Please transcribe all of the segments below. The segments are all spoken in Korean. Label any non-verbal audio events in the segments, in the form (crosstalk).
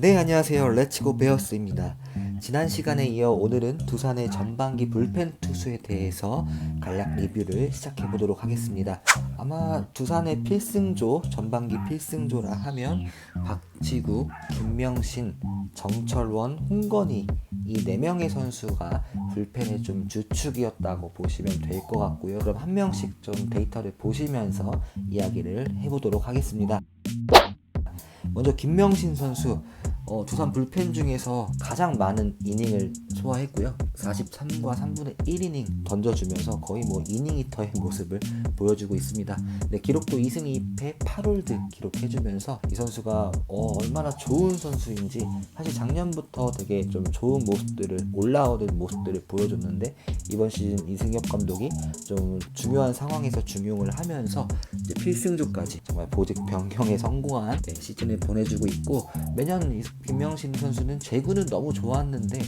네 안녕하세요. 렛츠고 베어스입니다. 지난 시간에 이어 오늘은 두산의 전반기 불펜 투수에 대해서 간략 리뷰를 시작해 보도록 하겠습니다. 아마 두산의 필승조 전반기 필승조라 하면 박지구, 김명신, 정철원, 홍건희 이 네 명의 선수가 불펜의 좀 주축이었다고 보시면 될 것 같고요. 그럼 한 명씩 좀 데이터를 보시면서 이야기를 해보도록 하겠습니다. 먼저 김명신 선수 어, 두산 불펜 중에서 가장 많은 이닝을 소화했고요. 43과 3분의 1이닝 던져주면서 거의 뭐 이닝 히터의 (laughs) 모습을 보여주고 있습니다. 네, 기록도 2승 2패 8홀드 기록해주면서 이 선수가 어, 얼마나 좋은 선수인지 사실 작년부터 되게 좀 좋은 모습들을 올라오는 모습들을 보여줬는데 이번 시즌 이승엽 감독이 좀 중요한 상황에서 중용을 하면서 이제 필승조까지 정말 보직 변경에 성공한 네, 시즌을 보내주고 있고 매년 이 김명신 선수는 제구는 너무 좋았는데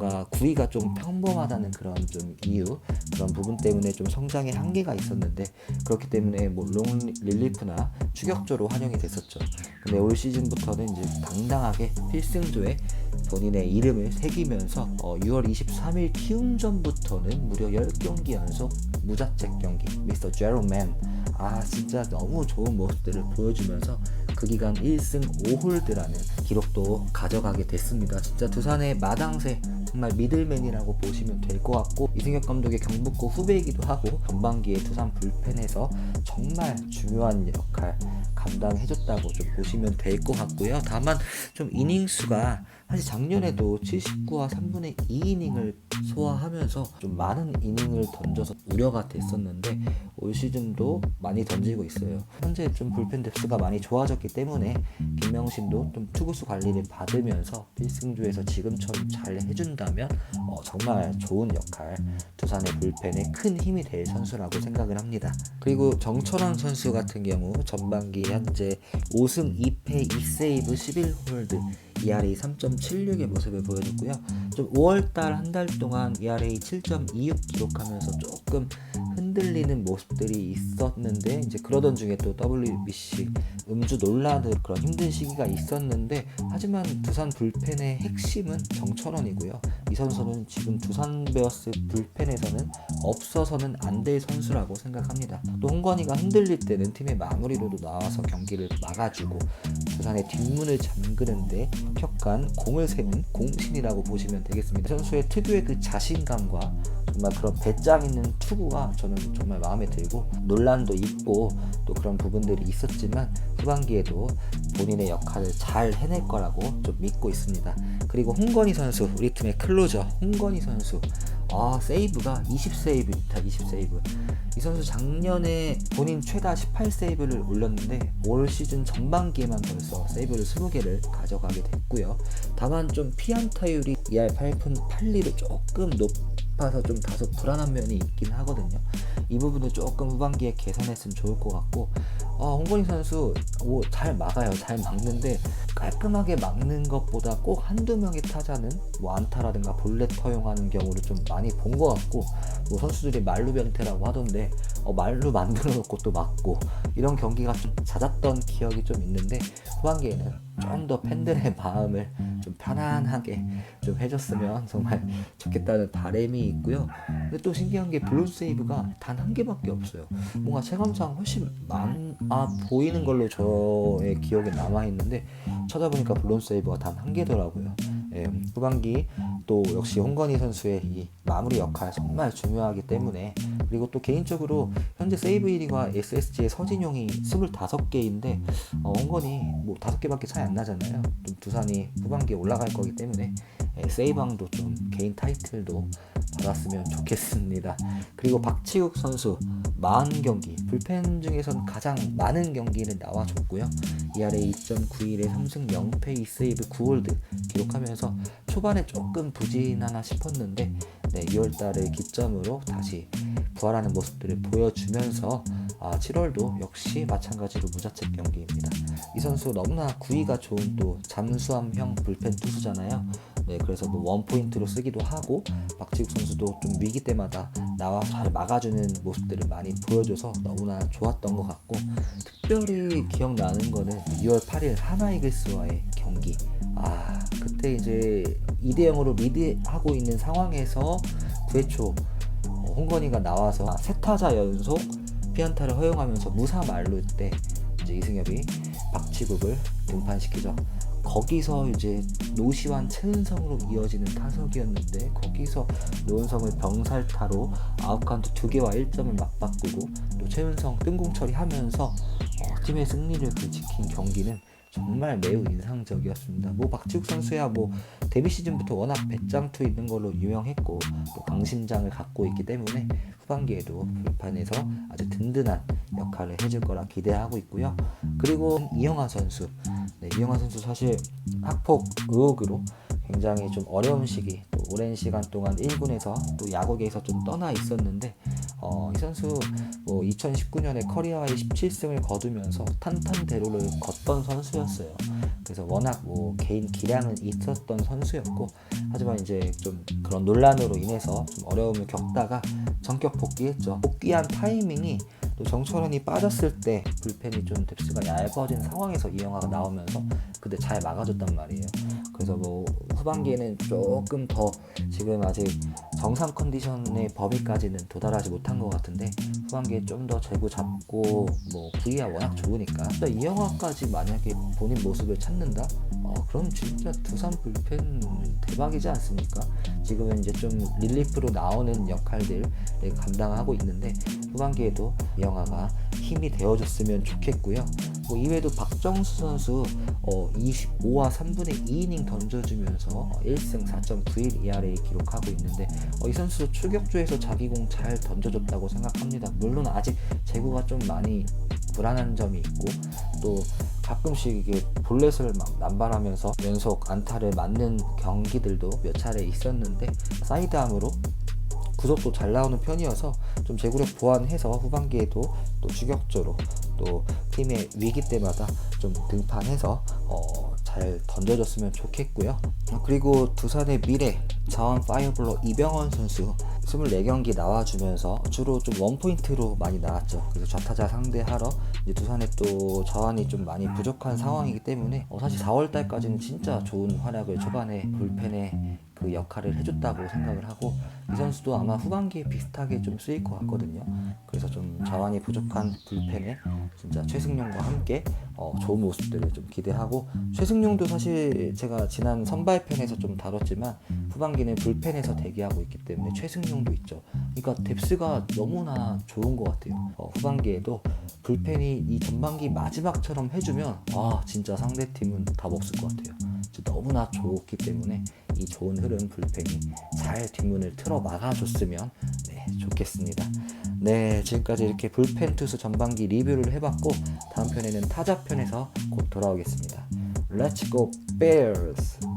뭔가 구위가 좀 평범하다는 그런 좀 이유 그런 부분 때문에 좀 성장의 한계가 있었는데 그렇기 때문에 뭐 롱 릴리프나 추격조로 활용이 됐었죠. 근데 올 시즌부터는 이제 당당하게 필승조에 본인의 이름을 새기면서 어, 6월 23일 키움전부터는 무려 10경기 연속 무자책 경기 미스터 제로맨 아 진짜 너무 좋은 모습들을 보여주면서 그 기간 1승 5홀드라는 기록도 가져가게 됐습니다. 진짜 두산의 마당새 정말 미들맨이라고 보시면 될 것 같고 이승엽 감독의 경북고 후배이기도 하고 전반기에 두산 불펜에서 정말 중요한 역할 감당해줬다고 좀 보시면 될 것 같고요. 다만 좀 이닝 수가 사실 작년에도 79와 3분의 2이닝을 소화하면서 좀 많은 이닝을 던져서 우려가 됐었는데 올 시즌도 많이 던지고 있어요. 현재 좀 불펜 뎁스가 많이 좋아졌기 때문에 김명신도 좀 투구수 관리를 받으면서 필승조에서 지금처럼 잘 해준다면 어, 정말 좋은 역할 두산의 불펜에 큰 힘이 될 선수라고 생각을 합니다. 그리고 정철원 선수 같은 경우 전반기 현재 5승 2패 2세이브 11홀드 ERA 3.76의 모습을 보여줬고요. 좀 5월달 한 달 동안 ERA 7.26 기록하면서 조금 흔들리는 모습들이 있었는데 이제 그러던 중에 또 WBC 음주 논란으로 그런 힘든 시기가 있었는데 하지만 두산 불펜의 핵심은 정철원이고요. 이 선수는 지금 두산 베어스 불펜에서는 없어서는 안 될 선수라고 생각합니다. 또 홍건희가 흔들릴 때는 팀의 마무리로도 나와서 경기를 막아주고 두산의 뒷문을 잠그는데 혁혁한 공을 세운 공신이라고 보시면 되겠습니다. 선수의 특유의 그 자신감과 정말 그런 배짱 있는 투구가 저는 정말 마음에 들고 논란도 있고 또 그런 부분들이 있었지만 후반기에도 본인의 역할을 잘 해낼 거라고 좀 믿고 있습니다. 그리고 홍건희 선수 우리 팀의 클로저 홍건희 선수 아 세이브가 20세이브입니다 20세이브 이 선수 작년에 본인 최다 18세이브를 올렸는데 올 시즌 전반기에만 벌써 세이브를 20개를 가져가게 됐고요 다만 좀 피안타율이 ER 8푼 8리를 조금 높아서 좀 다소 불안한 면이 있긴 하거든요. 이 부분을 조금 후반기에 개선했으면 좋을 것 같고 어, 홍건희 선수 오, 잘 막아요. 잘 막는데 깔끔하게 막는 것보다 꼭 한두 명의 타자는 뭐 안타라든가 볼넷 허용하는 경우를 좀 많이 본 것 같고 뭐 선수들이 말루 변태라고 하던데 어, 말루 만들어 놓고 또 막고 이런 경기가 좀 잦았던 기억이 좀 있는데 후반기에는 좀 더 팬들의 마음을 좀 편안하게 좀 해줬으면 정말 좋겠다는 바람이 있고요. 근데 또 신기한 게 블루 세이브가 단 한 개밖에 없어요. 뭔가 체감상 훨씬 많아 보이는 걸로 저의 기억에 남아 있는데 찾아보니까 블론 세이브가 단 한 개더라고요. 예, 후반기 또 역시 홍건희 선수의 이 마무리 역할 정말 중요하기 때문에 그리고 또 개인적으로 현재 세이브 1위가 SSG의 서진용이 25개인데 어, 홍건희 뭐 5개밖에 차이 안 나잖아요. 좀 두산이 후반기에 올라갈 거기 때문에 예, 세이방도 좀 개인 타이틀도 받았으면 좋겠습니다. 그리고 박치욱 선수 40경기 불펜 중에선 가장 많은 경기를 나와줬고요. ERA 2.91에 3승 0패 2세이브 9홀드 기록하면서 초반에 조금 부진하나 싶었는데 네, 2월달을 기점으로 다시 부활하는 모습들을 보여주면서 아, 7월도 역시 마찬가지로 무자책 경기입니다. 이 선수 너무나 구위가 좋은 또 잠수함형 불펜 투수잖아요. 네, 그래서 뭐 원포인트로 쓰기도 하고 박지국 선수도 좀 위기 때마다 나와 잘 막아주는 모습들을 많이 보여줘서 너무나 좋았던 것 같고 특별히 기억나는 거는 2월 8일 하나이글스와의 경기 아 그때 이제 2대 0으로 리드하고 있는 상황에서 9회 초 어, 홍건희가 나와서 세 타자 연속 피안타를 허용하면서 무사 만루 때 이제 이승엽이 박치국을 등판시키죠. 거기서 이제 노시환 최은성으로 이어지는 타석이었는데 거기서 노은성을 병살타로 아웃카운트 두 개와 1점을 맞바꾸고 또 최은성 뜬공 처리하면서 어, 팀의 승리를 그 지킨 경기는 정말 매우 인상적이었습니다. 뭐 박지욱 선수야 뭐 데뷔 시즌부터 워낙 배짱투 있는 걸로 유명했고 또 강심장을 갖고 있기 때문에 후반기에도 불판에서 아주 든든한 역할을 해줄 거라 기대하고 있고요. 그리고 이영하 선수, 네, 이영하 선수 사실 학폭 의혹으로 굉장히 좀 어려운 시기, 또 오랜 시간 동안 1군에서 또 야구계에서 좀 떠나 있었는데 어, 이 선수 뭐 2019년에 커리어하이 17승을 거두면서 탄탄대로를 걷던 선수였어요. 그래서 워낙 뭐 개인 기량은 있었던 선수였고 하지만 이제 좀 그런 논란으로 인해서 좀 어려움을 겪다가 전격 복귀했죠. 복귀한 타이밍이 또 정철원이 빠졌을 때 불펜이 좀 뎁스가 얇아진 상황에서 이영화가 나오면서 그때 잘 막아줬단 말이에요. 그래서 뭐 후반기에는 조금 더 지금 아직 정상 컨디션의 범위까지는 도달하지 못한 것 같은데 후반기에 좀 더 재고 잡고 뭐 부위가 워낙 좋으니까 진짜 이영화까지 만약에 본인 모습을 찾는다? 어, 그럼 진짜 두산 불펜 대박이지 않습니까? 지금은 이제 좀 릴리프로 나오는 역할들을 감당하고 있는데 후반기에도 이 영화가 힘이 되어줬으면 좋겠고요. 뭐 이외에도 박정수 선수 어, 25와 3분의 2이닝 던져주면서 1승 4.91 ERA 기록하고 있는데 어, 이 선수 출격조에서 자기 공 잘 던져줬다고 생각합니다. 물론 아직 재고가 좀 많이 불안한 점이 있고 또 가끔씩 이게 볼넷을 막 남발하면서 연속 안타를 맞는 경기들도 몇 차례 있었는데 사이드암으로 구속도 잘 나오는 편이어서 좀 제구력 보완해서 후반기에도 또 추격조로 또 팀의 위기 때마다 좀 등판해서 어, 잘 던져줬으면 좋겠고요. 그리고 두산의 미래 자원 파이어블러 이병헌 선수 24경기 나와주면서 주로 좀 원포인트로 많이 나왔죠. 그래서 좌타자 상대하러 이제 두산에 또 자원이 좀 많이 부족한 상황이기 때문에 어, 사실 4월달까지는 진짜 좋은 활약을 초반에 불펜에 그 역할을 해줬다고 생각을 하고 이 선수도 아마 후반기에 비슷하게 좀 쓰일 것 같거든요. 그래서 좀 자원이 부족한 불펜에 진짜 최승용과 함께 어, 좋은 모습들을 좀 기대하고 최승용도 사실 제가 지난 선발편에서 좀 다뤘지만 후반기는 불펜에서 대기하고 있기 때문에 최승용도 있죠. 그러니까 뎁스가 너무나 좋은 것 같아요. 어, 후반기에도 불펜이 이 전반기 마지막처럼 해주면 아 진짜 상대 팀은 답 없을 것 같아요. 너무나 좋기 때문에 이 좋은 흐름 불펜이 잘 뒷문을 틀어 막아줬으면 네, 좋겠습니다. 네, 지금까지 이렇게 불펜 투수 전반기 리뷰를 해봤고 다음 편에는 타자 편에서 곧 돌아오겠습니다. Let's go Bears!